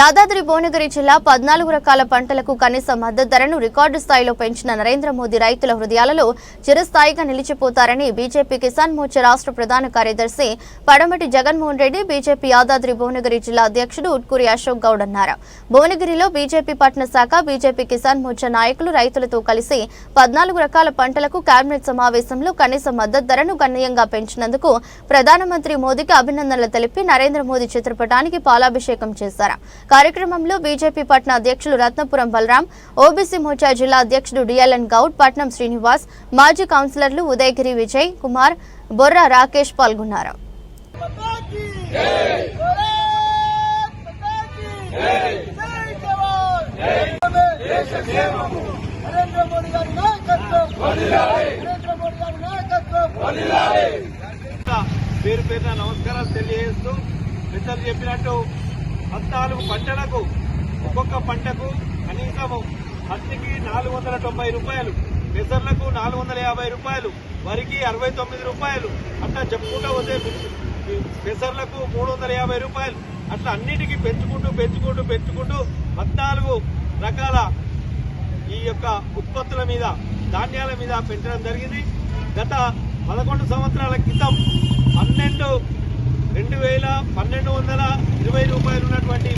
యాదాద్రి భువనగిరి జిల్లా పద్నాలుగు రకాల పంటలకు కనీస మద్దతు ధరను రికార్డు స్థాయిలో పెంచిన నరేంద్ర మోదీ రైతుల హృదయాలలో చిరస్థాయిగా నిలిచిపోతారని బీజేపీ కిసాన్ మోర్చా రాష్ట్ర ప్రధాన కార్యదర్శి పడమటి జగన్మోహన్ రెడ్డి బీజేపీ యాదాద్రి భువనగిరి జిల్లా అధ్యక్షుడు ఉట్కూరి అశోక్ గౌడ్ అన్నారు. భువనగిరిలో బీజేపీ పట్న శాఖ బీజేపీ కిసాన్ మోర్చా నాయకులు రైతులతో కలిసి పద్నాలుగు రకాల పంటలకు కేబినెట్ సమావేశంలో కనీస మద్దతు ధరను గణనీయంగా పెంచినందుకు ప్రధానమంత్రి మోదీకి అభినందనలు తెలిపి నరేంద్ర మోదీ చిత్రపటానికి పాలాభిషేకం చేశారు. కార్యక్రమంలో బీజేపీ పట్న అధ్యక్షులు రత్నపురం బలరాం ఓబీసీ మోర్చా జిల్లా అధ్యక్షుడు డిఎల్ఎన్ గౌడ్ పట్నం శ్రీనివాస్ మాజీ కౌన్సిలర్లు ఉదయగిరి విజయ్ కుమార్ బొర్రా రాకేష్ పాల్గొన్నారు. పేరు పేరున నమస్కారాలు తెలియజేస్తూ మిత్రులు చెప్పినట్టు పద్నాలుగు పంటలకు ఒక్కొక్క పంటకు కనీసం పత్తికి నాలుగు వందల తొంభై రూపాయలు పెసర్లకు నాలుగు వందల యాభై రూపాయలు వరికి అరవై తొమ్మిది రూపాయలు అట్లా చెప్పుకుంటూ పోతే పెసర్లకు మూడు వందల యాభై రూపాయలు అట్లా అన్నిటికీ పెంచుకుంటూ పెంచుకుంటూ పెంచుకుంటూ పద్నాలుగు రకాల ఈ యొక్క ఉత్పత్తుల మీద ధాన్యాల మీద పెంచడం జరిగింది. గత పదకొండు సంవత్సరాల క్రితం పన్నెండు రెండు వేల పన్నెండు వందల ఇరవై రూపాయలు ఉన్నటువంటి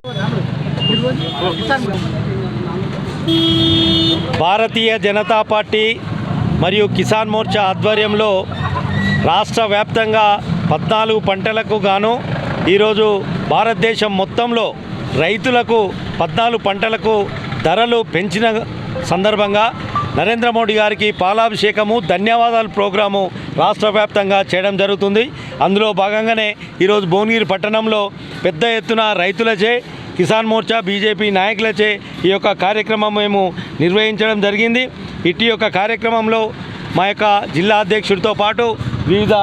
భారతీయ జనతా పార్టీ మరియు కిసాన్ మోర్చా ఆధ్వర్యంలో రాష్ట్ర వ్యాప్తంగా పద్నాలుగు పంటలకు గాను ఈరోజు భారతదేశం మొత్తంలో రైతులకు పద్నాలుగు పంటలకు ధరలు పెంచిన సందర్భంగా నరేంద్ర మోడీ గారికి పాలాభిషేకము ధన్యవాదాలు ప్రోగ్రాము రాష్ట్ర వ్యాప్తంగా చేయడం జరుగుతుంది. అందులో భాగంగానే ఈరోజు భువనగిరి పట్టణంలో పెద్ద ఎత్తున రైతులచే కిసాన్ మోర్చా బీజేపీ నాయకులచే ఈ యొక్క కార్యక్రమం మేము నిర్వహించడం జరిగింది. ఇటు యొక్క కార్యక్రమంలో మా యొక్క జిల్లా అధ్యక్షుడితో పాటు వివిధ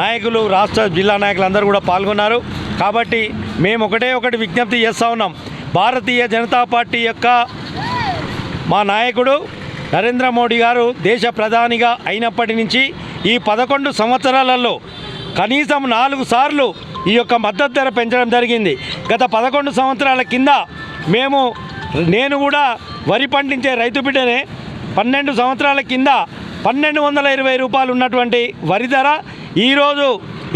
నాయకులు రాష్ట్ర జిల్లా నాయకులందరూ కూడా పాల్గొన్నారు. కాబట్టి మేము ఒకటే ఒకటి విజ్ఞప్తి చేస్తూ ఉన్నాం. భారతీయ జనతా పార్టీ యొక్క మా నాయకుడు నరేంద్ర మోడీ గారు దేశ ప్రధానిగా అయినప్పటి నుంచి ఈ పదకొండు సంవత్సరాలలో కనీసం నాలుగు సార్లు ఈ యొక్క మద్దతు ధర పెంచడం జరిగింది. గత పదకొండు సంవత్సరాల కింద మేము నేను కూడా వరి పండించే రైతు బిడ్డనే పన్నెండు సంవత్సరాల కింద పన్నెండు వందల ఇరవై రూపాయలు ఉన్నటువంటి వరి ధర ఈరోజు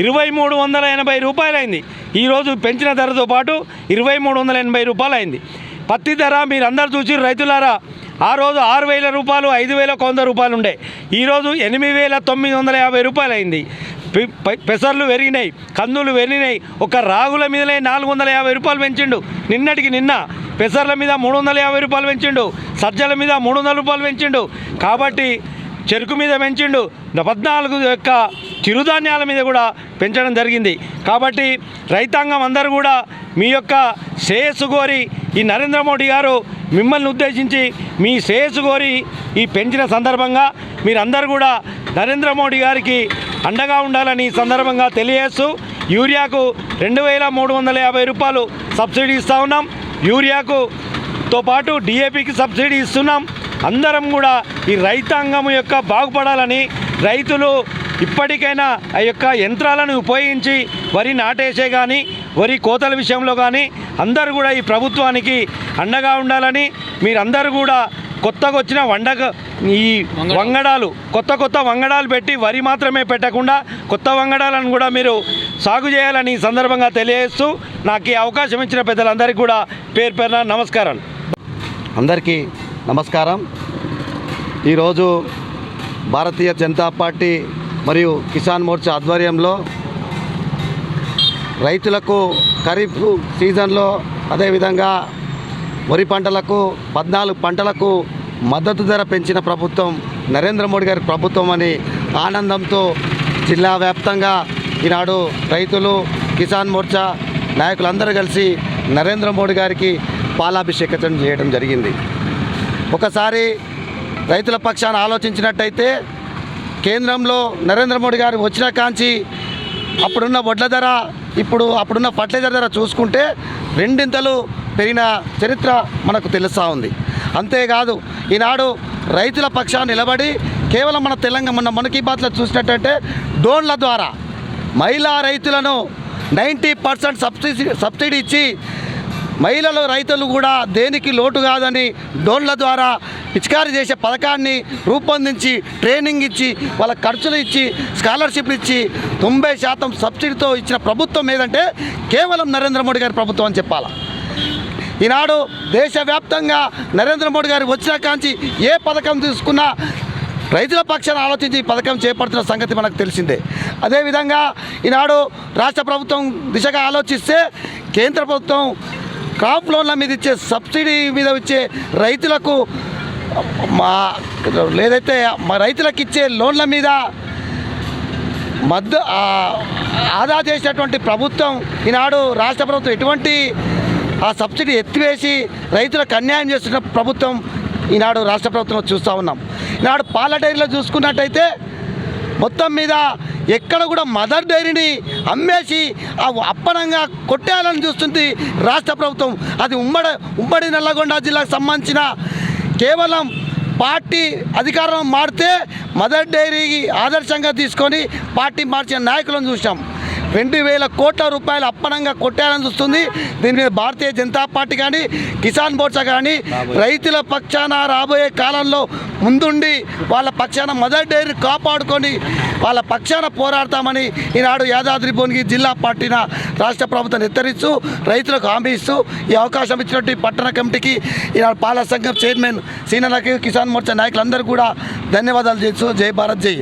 ఇరవై మూడు వందల ఎనభై రూపాయలైంది. ఈరోజు పెంచిన ధరతో పాటు ఇరవై మూడు వందల ఎనభై రూపాయలు అయింది పత్తి ధర మీరు అందరు చూసి రైతులారా ఆ రోజు ఆరు వేల రూపాయలు ఐదు వేల వంద రూపాయలు ఉండే. ఈరోజు ఎనిమిది వేల తొమ్మిది వందల యాభై రూపాయలు అయింది. పె- పెసర్లు పెరిగినాయి కందులు పెరిగినాయి. ఒక రాగుల మీదనే నాలుగు వందల యాభై రూపాయలు పెంచిండు. నిన్నటికి నిన్న పెసర్ల మీద మూడు వందల యాభై రూపాయలు పెంచిండు. సజ్జల మీద మూడు వందల రూపాయలు పెంచిండు. కాబట్టి చెరుకు మీద పెంచిండు. పద్నాలుగు యొక్క చిరుధాన్యాల మీద కూడా పెంచడం జరిగింది. కాబట్టి రైతాంగం అందరూ కూడా మీ యొక్క శ్రేయస్సు కోరి ఈ నరేంద్ర మోడీ గారు మిమ్మల్ని ఉద్దేశించి మీ శ్రేయస్సు కోరి ఈ పెంచిన సందర్భంగా మీరందరూ కూడా నరేంద్ర మోడీ గారికి అండగా ఉండాలని ఈ సందర్భంగా తెలియజేస్తూ యూరియాకు రెండు వేల మూడు వందల యాభై రూపాయలు సబ్సిడీ ఇస్తూ ఉన్నాం. యూరియాకు తో పాటు డిఏపికి సబ్సిడీ ఇస్తున్నాం. అందరం కూడా ఈ రైతాంగం యొక్క బాగుపడాలని రైతులు ఇప్పటికైనా ఆ యొక్క యంత్రాలను ఉపయోగించి వరి నాటేసే కానీ వరి కోతల విషయంలో కానీ అందరూ కూడా ఈ ప్రభుత్వానికి అండగా ఉండాలని మీరందరూ కూడా కొత్తగా వచ్చిన వండక ఈ వంగడాలు కొత్త కొత్త వంగడాలు పెట్టి వరి మాత్రమే పెట్టకుండా కొత్త వంగడాలను కూడా మీరు సాగు చేయాలని ఈ సందర్భంగా తెలియజేస్తూ నాకు ఈ అవకాశం ఇచ్చిన పెద్దలందరికీ కూడా పేరు పేరున నమస్కారాలు. అందరికీ నమస్కారం. ఈరోజు భారతీయ జనతా పార్టీ మరియు కిసాన్ మోర్చా ఆధ్వర్యంలో రైతులకు ఖరీఫ్ సీజన్లో అదేవిధంగా వరి పంటలకు పద్నాలుగు పంటలకు మద్దతు ధర పెంచిన ప్రభుత్వం నరేంద్ర మోడీ గారి ప్రభుత్వం అని ఆనందంతో జిల్లా వ్యాప్తంగా ఈనాడు రైతులు కిసాన్ మోర్చా నాయకులందరూ కలిసి నరేంద్ర మోడీ గారికి పాలాభిషేకం చేయడం జరిగింది. ఒకసారి రైతుల పక్షాన ఆలోచించినట్టయితే కేంద్రంలో నరేంద్ర మోడీ గారు వచ్చిన కాంచి అప్పుడున్న వడ్ల ధర ఇప్పుడు అప్పుడున్న ఫర్టిలైజర్ ధర చూసుకుంటే రెండింతలు పెరిగిన చరిత్ర మనకు తెలుస్తూ ఉంది. అంతేకాదు ఈనాడు రైతుల పక్షాన నిలబడి కేవలం మన తెలంగాణ మన మన్ కీ బాత్లో చూసినట్టంటే డ్రోన్ల ద్వారా మహిళా రైతులను నైంటీ పర్సెంట్ సబ్సిడీ సబ్సిడీ ఇచ్చి మహిళలు రైతులు కూడా దేనికి లోటు కాదని డోన్ల ద్వారా పిచికారీ చేసే పథకాన్ని రూపొందించి ట్రైనింగ్ ఇచ్చి వాళ్ళ ఖర్చులు ఇచ్చి స్కాలర్షిప్లు ఇచ్చి తొంభై శాతం సబ్సిడీతో ఇచ్చిన ప్రభుత్వం ఏదంటే కేవలం నరేంద్ర మోడీ గారి ప్రభుత్వం అని చెప్పాలి. ఈనాడు దేశవ్యాప్తంగా నరేంద్ర మోడీ గారు వచ్చిన కాంచి ఏ పథకం తీసుకున్నా రైతుల పక్షాన ఆలోచించి ఈ పథకం చేపడుతున్న సంగతి మనకు తెలిసిందే. అదేవిధంగా ఈనాడు రాష్ట్ర ప్రభుత్వం దిశగా ఆలోచిస్తే కేంద్ర ప్రభుత్వం క్రాప్ లోన్ల మీద ఇచ్చే సబ్సిడీ మీద ఇచ్చే రైతులకు మా లేదైతే మా రైతులకు ఇచ్చే లోన్ల మీద మద్దు ఆదా చేసినటువంటి ప్రభుత్వం ఈనాడు రాష్ట్ర ప్రభుత్వం ఎటువంటి ఆ సబ్సిడీ ఎత్తివేసి రైతులకు అన్యాయం చేస్తున్న ప్రభుత్వం ఈనాడు రాష్ట్ర ప్రభుత్వంలో చూస్తూ ఉన్నాం. ఈనాడు పాల డైరీలో చూసుకున్నట్టయితే మొత్తం మీద ఎక్కడ కూడా మదర్ డైరీని అమ్మేసి అప్పనంగా కొట్టేయాలని చూస్తుంది రాష్ట్ర ప్రభుత్వం. అది ఉమ్మడి ఉమ్మడి నల్లగొండ జిల్లాకు సంబంధించిన కేవలం పార్టీ అధికారం మారితే మదర్ డైరీకి ఆదర్శంగా తీసుకొని పార్టీ మార్చిన నాయకులను చూసాం రెండు వేల కోట్ల రూపాయలు అప్పనంగా కొట్టాలని చూస్తుంది. దీని మీద భారతీయ జనతా పార్టీ కానీ కిసాన్ మోర్చా కానీ రైతుల పక్షాన రాబోయే కాలంలో ముందుండి వాళ్ళ పక్షాన మదర్ డైరీ కాపాడుకొని వాళ్ళ పక్షాన పోరాడతామని ఈనాడు యాదాద్రి భువనగిరి జిల్లా పార్టీన రాష్ట్ర ప్రభుత్వం హెచ్చరిస్తూ రైతులకు హామీ ఇస్తూ ఈ అవకాశం ఇచ్చినట్టు పట్టణ కమిటీకి ఈనాడు పాల సంఘం చైర్మన్ సీనియర్ కిసాన్ మోర్చా నాయకులందరూ కూడా ధన్యవాదాలు చేస్తూ జై భారత్ జై